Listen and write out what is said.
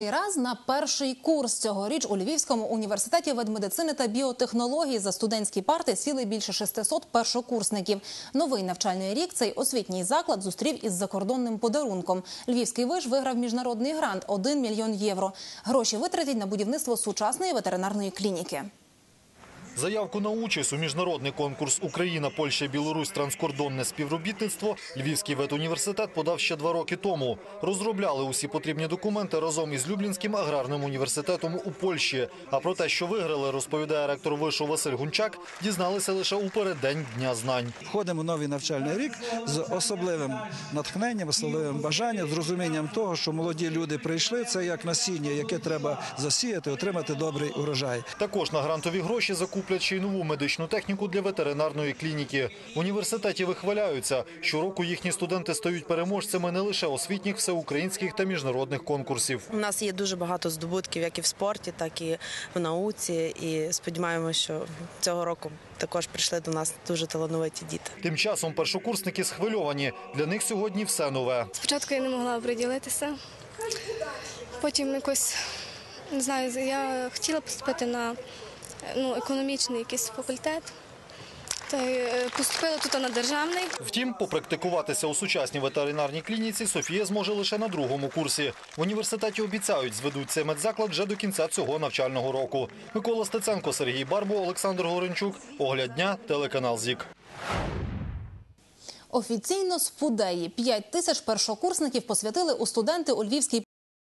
І Раз на перший курс цьогоріч у Львівському університеті ведмедицини та біотехнології за студентські парти сіли більше 600 першокурсників. Новий навчальний рік цей освітній заклад зустрів із закордонним подарунком. Львівський виш виграв міжнародний грант 1 мільйон євро. Гроші витратять на будівництво сучасної ветеринарної клініки. Заявку на участь у міжнародний конкурс Україна, Польща, Білорусь, транскордонне співробітництво Львівський ветуніверситет подав ще два роки тому. Розробляли усі потрібні документи разом із Люблінським аграрним університетом у Польщі. А про те, що виграли, розповідає ректор вишу Василь Гунчак, дізналися лише у переддень Дня знань. Входимо в новий навчальний рік з особливим натхненням, особливим бажанням, з розумінням того, що молоді люди прийшли. Це як насіння, яке треба засіяти, отримати добрий урожай. Також на грантові гроші закуплять ще й нову медичну техніку для ветеринарної клініки. В університеті вихваляються. Щороку їхні студенти стають переможцями не лише освітніх, всеукраїнських та міжнародних конкурсів. У нас є дуже багато здобутків, як і в спорті, так і в науці. І сподіваємося, що цього року також прийшли до нас дуже талановиті діти. Тим часом першокурсники схвильовані. Для них сьогодні все нове. Спочатку я не могла приділитися, потім якось не знаю, я хотіла поступити на ну, економічний якийсь факультет. Та й е, поступила тут на державний. Втім, попрактикуватися у сучасній ветеринарній клініці Софія зможе лише на другому курсі. В університеті обіцяють, зведуть цей медзаклад вже до кінця цього навчального року. Микола Стеценко, Сергій Барбо, Олександр Горенчук. Огляд дня, телеканал ЗІК. Офіційно з Фудеї 5 тисяч першокурсників посвятили у студенти у Львівській